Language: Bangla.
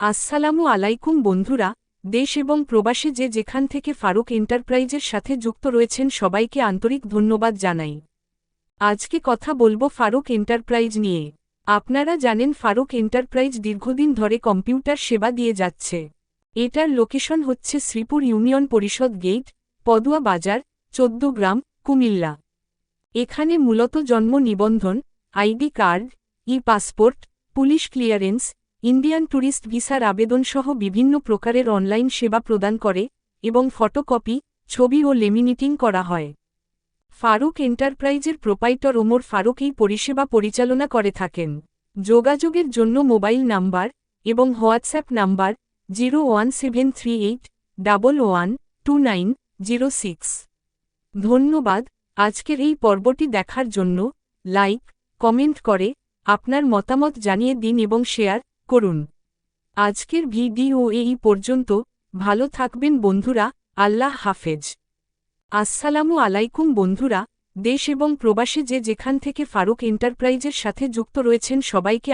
আসসালামু আলাইকুম বন্ধুরা, দেশ এবং প্রবাসে যে যেখান থেকে ফারুক এন্টারপ্রাইজের সাথে যুক্ত রয়েছেন সবাইকে আন্তরিক ধন্যবাদ জানাই। আজকে কথা বলব ফারুক এন্টারপ্রাইজ নিয়ে। আপনারা জানেন ফারুক এন্টারপ্রাইজ দীর্ঘদিন ধরে কম্পিউটার সেবা দিয়ে যাচ্ছে। এটার লোকেশন হচ্ছে শ্রীপুর ইউনিয়ন পরিষদ গেট, পদুয়া বাজার চোদ্দগ্রাম কুমিল্লা। এখানে মূলত জন্ম নিবন্ধন, ID card e passport police clearance Indian tourist ভিসার আবেদনসহ বিভিন্ন প্রকারের অনলাইন সেবা প্রদান করে এবং ফটোকপি, ছবি ও লেমিনেটিং করা হয়। ফারুক এন্টারপ্রাইজের প্রোপাইটর ওমর ফারুক এই পরিষেবা পরিচালনা করে থাকেন। যোগাযোগের জন্য মোবাইল নাম্বার এবং WhatsApp number zero one seven three eight double one two nine zero six. ধন্যবাদ, আজকের এই পর্বটি দেখার জন্য লাইক, কমেন্ট করে আপনার মতামত জানিয়ে দিন এবং শেয়ার করুন। আজকের ভিডিও এই পর্যন্ত। ভালো থাকবেন বন্ধুরা। আল্লাহ হাফেজ। আসসালামু আলাইকুম বন্ধুরা। দেশ এবং প্রবাসে যে যেখান থেকে ফারুক এন্টারপ্রাইজের সাথে যুক্ত রয়েছেন সবাইকে